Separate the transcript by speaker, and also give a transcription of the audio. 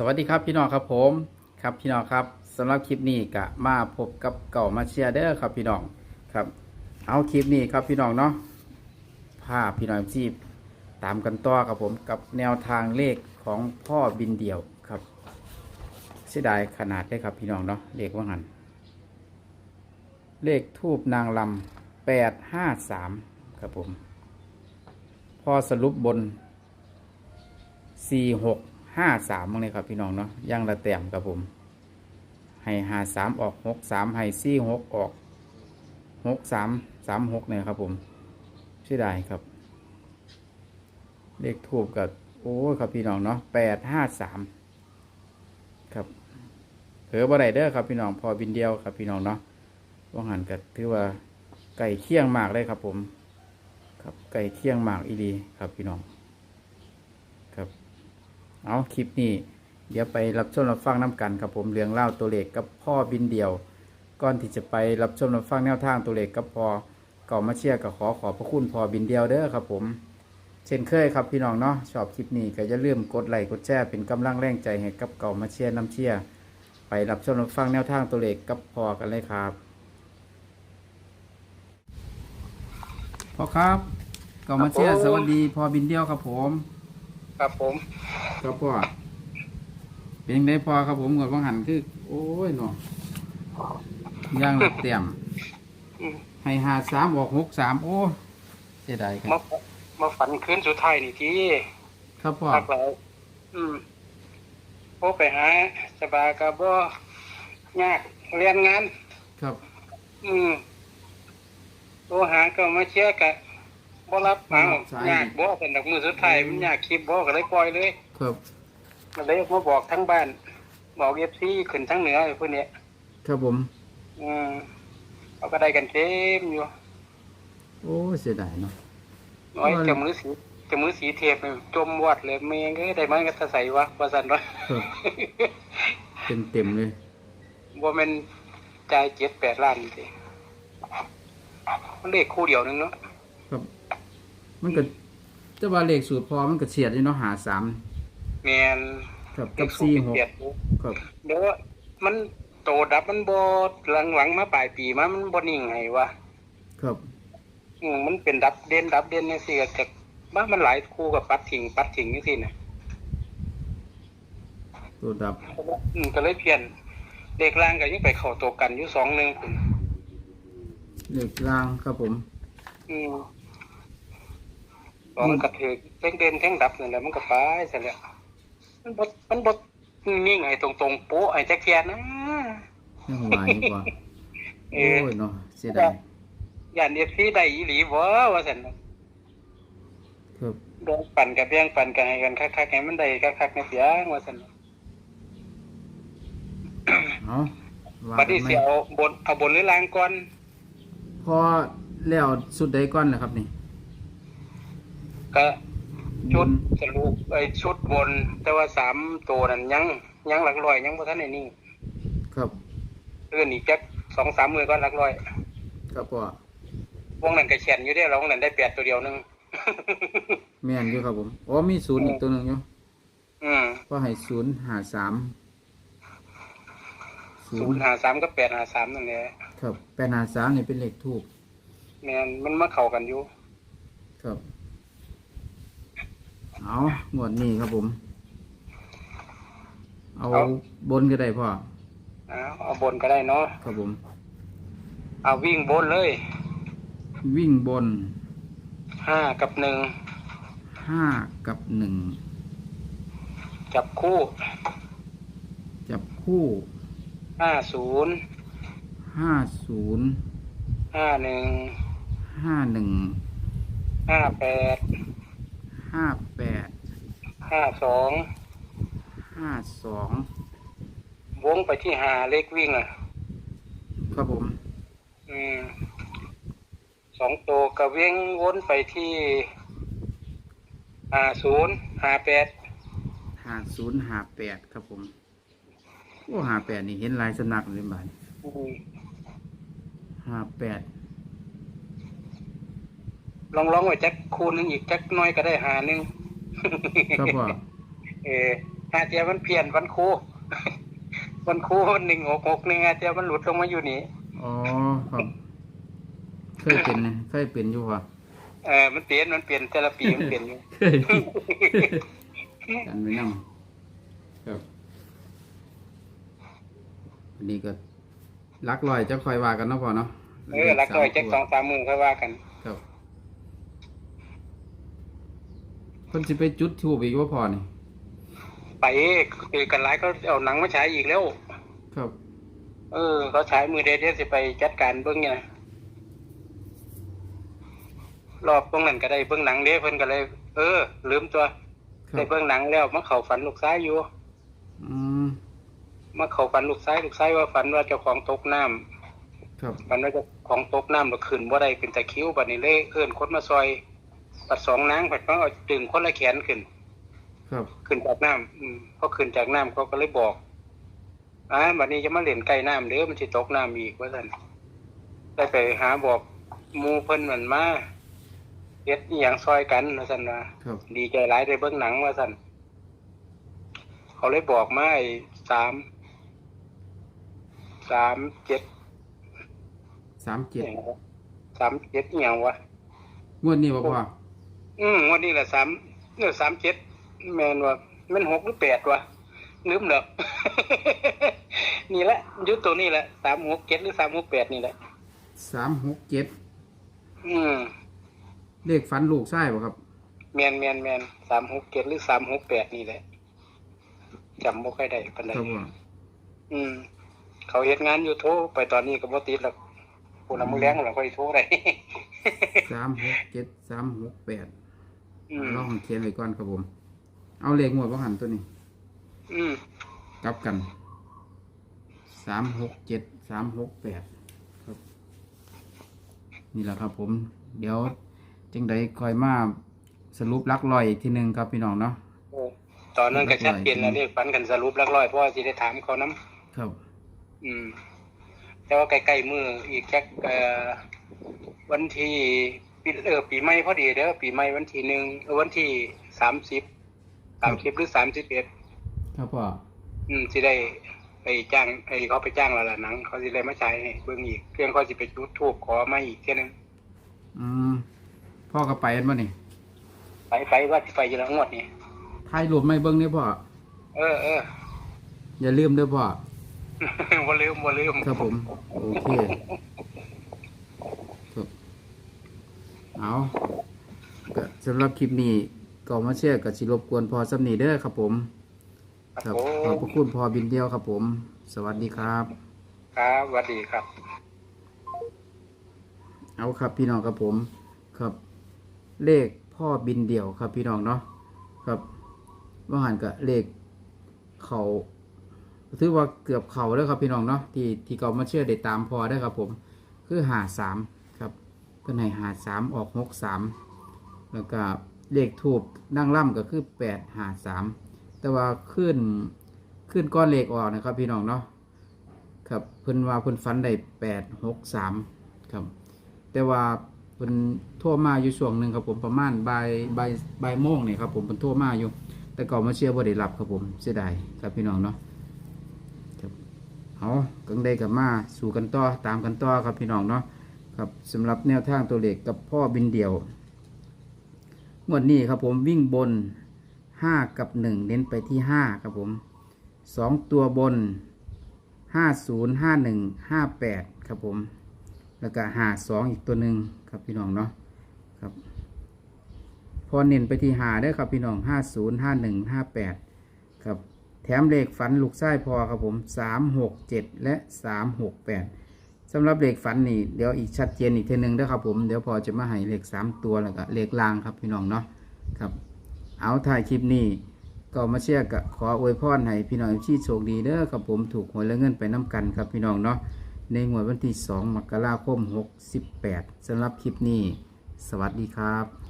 Speaker 1: สวัสดีครับพี่น้องครับผมครับพี่น้องครับสำหรับคลิปนี้กะมาพบกับเก่ามาเชียร์เด้อครับพี่น้องครับ เอาคลิปนี้ครับพี่น้องเนาะพาพพี่น้องจีบตามกันต่อครับผมกับแนวทางเลขของพ่อบินเดี่ยวครับเสียดายขนาดได้ครับพี่น้องเนาะเลขว่างันเลขทูบนางลำแปดห้าสามครับผม พอสรุปบนสี่หก ห้าสามมั้งเลยครับพี่น้องเนาะย่างละแต้มครับผม ให้หาสามออกหกสามให้สี่หกออกหกสามสามหกเนี่ยครับผมใช่ได้ครับ เลขทูบกับโอ้ครับพี่น้องเนาะแปดห้าสามครับเผลอบ่ได้เด้อครับพี่น้องพอบินเดียวครับพี่น้องเนาะว่างหันกับถือว่าไก่เคี่ยงมากเลยครับผม ครับไก่เคี่ยงมากอีดีครับพี่น้อง ครับ เอาคลิปนี้ เดี๋ยวไปรับชมรับฟังน้กันครับผมเรื่องเล่าวตัวเลขกับพ่อบินเดียว ก่อนที่จะไปรับชมรับฟังแนวทางตัวเลขกับพอเก่ามาเชียร์กับขอขอบพระคุณพอบินเดียวเด้อครับผม เช่นเคยครับพี่น้องเนาะชอบคลิปนี้ก็อย่าลืมกดไลค์กดแชร์เป็นกำลังแรงใจให้กับเก่ามาเชียร์น้ำเชียร์ไปรับชมรับฟังแนวทางตัวเลขกับพอกันเลยครับพอครับเก่ามาเชียร์สวัสดีพอบินเดียวครับผม
Speaker 2: ครับผม
Speaker 1: ครับพ่อเป็นยังไงพ่อครับผมกดวังหันคือ โอ้ยเนาะย่างหลักเต็ม
Speaker 2: อืม
Speaker 1: ให้หาสามออกหกสามโอ้เสียดายครั
Speaker 2: มา
Speaker 1: บ
Speaker 2: มาฝันคืนสุดท้ายนี่ที
Speaker 1: ครับพ่อ
Speaker 2: พักแล้วอืมโอไปหาสบายกับบ่ยากเรียนงาน
Speaker 1: ครับ
Speaker 2: อืมโทรหาก็มาเชียร์กะบ่รับเอายากบ่เป็นดอกมือสุดท้ายมันยากคลิปบ่ก็เลยปล่อยเลย
Speaker 1: ครับ
Speaker 2: ก็เลยมาบอกทั้งบ้าน บอกเอฟซีขึ้นทั้งเหนือไอ้พวกเนี้ย
Speaker 1: ครับผม
Speaker 2: อืมเขาก็ได้กันเต็มอยู่
Speaker 1: โอ้เสียดายเนาะ
Speaker 2: น้อย
Speaker 1: ว่า
Speaker 2: จะมือสีจะมือสีเทปนี่จมวัดเลยเมงก็ได้มันก็จะใส่วะว่าสันวะ
Speaker 1: ครับเต็มเต็มๆเลย
Speaker 2: ว่ามันจ่ายเจ็ดแปดล้านสิมันเลขคู่เดียวนึงเนาะ
Speaker 1: ครับ มันก็จะว่าเลขสูตรพอมันก็เฉียดอยู่เนาะหาสาม
Speaker 2: แมน
Speaker 1: ครับ
Speaker 2: เล
Speaker 1: กับ
Speaker 2: ขคู่
Speaker 1: สี่
Speaker 2: เป็น
Speaker 1: หก
Speaker 2: เจ็ด
Speaker 1: ครับ
Speaker 2: เดี๋ยวมันโตดับมันบหลังหลังๆมาปลายปีมามันบนิ่งไงวะ
Speaker 1: ครับ
Speaker 2: อืมมันเป็นดับเด่นดับเด่นนี่สิก็จะว่ามันหลายคู่กับปัดถิงปัดถิงนี่สินะ
Speaker 1: ตัวดับ
Speaker 2: อืมก็เลยเพี้ยนเด็กล่างก็ยังไปเข่าตัวกันอยู่สองหนึ่งคุณ
Speaker 1: เลขล่างครับผม
Speaker 2: อืมตอนมันกระถือเท่งเด่นเท่งดับนี่แหละมันก็ไปเสร็จแล้ว มันบดมันบดนิ่งไอ้ตรงตรงๆโป๊ะไอ้แจ็คเทียนนะ
Speaker 1: ยังหวายกว่า
Speaker 2: เอ
Speaker 1: โอ้
Speaker 2: อย
Speaker 1: เนาะเสียดาย
Speaker 2: ย่านเอฟซีได้อีหลีบ่ว่าสัน
Speaker 1: ครับ
Speaker 2: แบ่งปันกับแบ่งปันกันให้กันคักๆให้มันได้คักๆในเสียงว่าสัน
Speaker 1: เอาว่า
Speaker 2: บัด
Speaker 1: กั
Speaker 2: นี้
Speaker 1: นไหม
Speaker 2: สิเอาบนเอาบนหรือล่างก่อน
Speaker 1: พอแล้วสุดใดก่อนนะครับนี่
Speaker 2: ก็ ชุ
Speaker 1: บ
Speaker 2: ด
Speaker 1: น
Speaker 2: สรุปไอ้ชุดบน แต่ว่าสามตัวนั้นยังยังหลักร้อยยังบ่ทันได้นิ่ง
Speaker 1: ครับ
Speaker 2: เอื่นอีกจักสองสามมือก็หลักร้อย
Speaker 1: ครับพ่อ
Speaker 2: วงนั้นก็เขียนอยู่ได้อเราวงนั้นได้แปดตัวเดียวหนึง
Speaker 1: แม่นอยู่ครับผมอ๋อมีศูนย์อีกตัวหนึ่งอยู่
Speaker 2: อืม
Speaker 1: ก็ให้ศูนย์หาสามศู
Speaker 2: ศู
Speaker 1: น
Speaker 2: น
Speaker 1: ย์
Speaker 2: ย์หาสามก็แปดหาสามนั่นแหละ
Speaker 1: ครับแปดหาสามนี่เป็นเลขทูบ
Speaker 2: แมนมันมาเข้ากันอยู่
Speaker 1: ครับ เอาหมวดนี้ครับผมเอา บนก็ได้พ่อ
Speaker 2: เอาเอาบนก็ได้เนาะ
Speaker 1: ครับผม
Speaker 2: เอาวิ่งบนเลย
Speaker 1: วิ่งบน
Speaker 2: ห้ากับหนึ่ง
Speaker 1: ห้ากับหนึ่ง
Speaker 2: จับคู่
Speaker 1: จับคู่
Speaker 2: ห้าศูนย์
Speaker 1: ห้าศูนย์
Speaker 2: ห้าหนึ่ง
Speaker 1: ห้าหนึ่ง
Speaker 2: ห้าแปด
Speaker 1: ห้าแปด
Speaker 2: ห้าสอง
Speaker 1: ห้าสอง
Speaker 2: วงไปที่หาเลขวิ่งอะ
Speaker 1: ครับผม
Speaker 2: อืมสองตัวกระเว้งวนไปที่ห้าศูนย์ห้าแปด
Speaker 1: ห้าศูนย์ห้าแปดครับผมโอ้ห้าแปดนี่เห็นลายสำนักเลยบ้าน
Speaker 2: อืม
Speaker 1: ห้าแปด
Speaker 2: ลองลองไว้จักคูณหนึงอีกจักหน้อยก็ได้หาหนึ่ง
Speaker 1: ครับพ่อ
Speaker 2: เอออาเจียมันเพี้ยนวันครูวันครูมันหนึ่งหกหกหนึ่งอาเจียมันหลุดลงมาอยู่นี่
Speaker 1: อ๋อครับเคยเป็นนะเคยเป็นอยู่ป่ะ
Speaker 2: เออมันเปลี่ยนมันเปลี่ยนแต่ละปีมันเปลี่ยนอยู่
Speaker 1: เคยกันไว้นั่งครับอันนี้ก็ลักลอยจะคอยว่ากันเนาะพอเนาะ
Speaker 2: เออแล้วก็จักสองสามหมื่นค่อยว่ากัน
Speaker 1: ครับคนสิไปจุดทูบอีกว่าพอนี่
Speaker 2: ไปเอกกันหลายเขาเอาหนังมาฉายอีกแล้ว
Speaker 1: ครับ
Speaker 2: เออเขาฉายมือเดยวเดี๋ยวสิไปจัดการเบื้องเนี่ยนะรอบเบื้องนั้นก็ได้เบื้องหนังเด้เพิ่นก็เลย เออ ลืมตัว
Speaker 1: ครั
Speaker 2: ได้
Speaker 1: บ
Speaker 2: เบื้องหนังแล้วมาเข้าฝันลูกซ้ายอยู่
Speaker 1: อืม
Speaker 2: มาเข้าฝันลูกซ้ายลูกซ้ายว่าฝันว่าเจ้าของตกน้ำ
Speaker 1: ครับ
Speaker 2: ฝันว่าเจ้าของตกน้ำแล้วขึ้นว่าได้เป็นตะคริวบัดนี้เลยเอื้อนคนมาซอย ปัดสองนางผัดมาเอาดึงคนละแขนขึ้น
Speaker 1: ครับ
Speaker 2: ขึ้นจากน้ำอืมพอขึ้นจากน้ำเขาก็เลยบอกอ่าบัดนี้จะมาเล่นใกล้น้ำเด้อมันสิตกน้ำอีกว่าซั่นได้ไปหาบอกหมูเพิ่นเหมือนมาเฮ็ดอีหยังซอยกันว่าซั่นว่า
Speaker 1: ครับ
Speaker 2: ดีใจหลายได้เบิ่งหนังว่าซั่นเขาเลยบอกมาไอ้สาม สามเจ็ด
Speaker 1: สามเจ็ด
Speaker 2: สามเจ็ดอีหยังวะ
Speaker 1: งวดนี้บ่พอ
Speaker 2: อืมวันนี้แหละสามเนี่ยสามเจ็ดแมนว่ามันหกหรือแปดวะลืมเด้อนี่แหละอยุดตัวนี้แหละสามหกเจ็ดหรือสามหกแปดนี่แหละ
Speaker 1: สามหกเจ็ด
Speaker 2: อืม
Speaker 1: เลขฝันลูกไส้บ่ครับ
Speaker 2: แมนแมนแมนสามหกเจ็ดหรือสามหกแปดนี่แหละจำบ่ค่อยได้ปานใด
Speaker 1: ครับผม
Speaker 2: อืม เขาเฮ็ดงานอยู่โทรไปตอนนี้ก็บ่ติดหรอกผู้นำมือแรงหรอกค่อยโทรได้
Speaker 1: สามหกเจ็ดสามหกแปด
Speaker 2: อืม
Speaker 1: ลองเขียนไว้ก่อนครับผม เอาเลขงวดบ่หันตัวนี้
Speaker 2: อืม
Speaker 1: กลับกัน สามหกเจ็ด สามหกแปดครับ นี่แหละครับผม เดี๋ยวจังใดคอยมาสรุปลักลอยอีกทีหนึ่งครับพี่น้องเนาะ
Speaker 2: เออตอนนั้นก็ชัดเจนแล้วเรียกฝันกันสรุปหลักร้อยเพราะว่าสิได้ถามเขานํ
Speaker 1: ครับ
Speaker 2: อืม แต่ว่าใกล้ๆมืออีกแค่เอ่อวันที่ ปีเออปีใหม่พอดีเด้อปีใหม่วันที่หนึ่งเออวันที่สามสิบสามสิบหรือสามสิบเอ็ด
Speaker 1: ครับพ่อ
Speaker 2: อืมสิได้ไปจ้างไอ้เขาไปจ้างแล้วล่ะหนัง เขาสิได้มาใช้ให้เบิ่งอีกเครื่องเขาสิไปจุดทูบขอมาอีกเท่านึง
Speaker 1: อืมพ่อก็ไปกันบ่นี่
Speaker 2: ไปไปว่าสิไปอยู่แล้วงวดนี้
Speaker 1: ถ่ายรูปไม่เบิ้งเนี่ยพ่อ
Speaker 2: เออเออ
Speaker 1: อย่าลืมเด้อพ่อ
Speaker 2: บ่ลืมบ่ลืม
Speaker 1: ครับผม โอเคครับ เอาก็สำหรับคลิปนี้ก็มาแชร์กับชิรบกวนพอสำนีเด้อครับผม
Speaker 2: ครับ
Speaker 1: ครับ
Speaker 2: ผ
Speaker 1: ขอบ
Speaker 2: ม
Speaker 1: พระคุณพอบินเดียวครับผม สวัสดีครับ
Speaker 2: ครับสวัสดีครับ
Speaker 1: เอาครับพี่น้องครับผม ครับ เลขพ่อบินเดี่ยวครับพี่น้องเนาะครับว่าหันกับเลขเขาถือว่าเกือบเขาแล้วครับพี่น้องเนาะที่ที่เขามาเชื่อได้ตามพอได้อครับผม คือหาสามครับเพื่นให้หาสามออกหกสามแล้วก็เลขทูบนั่งล่ำก็คือแปดหาสามแต่ว่าขึ้นขึ้นก้อนเลขออกนะครับ พี่น้องเนาะครับเพิ่นว่าเพิ่นฟันได้แปดหกสามครับ แต่ว่าเพิ่นโทรมาอยู่ช่วงหนึ่งครับผมประมาณบ่ายบ่ายบ่ายโมงเนี่ยครับผมเพิ่นโทรมาอยู่ แต่ก็มาเชื่อบ่ได้รับครับผมเสียดายครับพี่น้องเนาะครับเอากังได้กับมาสู่กันต่อตามกันต่อครับพี่น้องเนาะ ครับสำหรับแนวทางตัวเลขกับพ่อบินเดี่ยวงวดนี้ครับผมวิ่งบนห้ากับหนึ่งเน้นไปที่ห้าครับผมสองตัวบนห้าศูนย์ห้าหนึ่งห้าแปดครับผม แล้วก็หาสองอีกตัวหนึ่งครับพี่น้องเนาะครับ พอเน้นไปที่หาได้ครับพี่น้องห้าศูนย์ห้าหนึ่งห้าแปดครับ แถมเลขฝันลูกไส้พอครับผมสามหกเจ็ดและสามหกแปด สำหรับเลขฝันนี่เดี๋ยวอีกชัดเจนอีกเทนึงนะครับผมเดี๋ยวพอจะมาให้เลขสามตัวแล้วก็เลขลางครับพี่น้องเนาะครับ เอาถ่ายคลิปนี้ก็มาเชียร์กับขออวยพรให้พี่น้องที่โชคดีเด้อครับผมถูกหวยและเงินไปน้ำกันครับพี่น้องเนาะในงวดวันที่ 2 มกราคม 68สำหรับคลิปนี้ สวัสดีครับ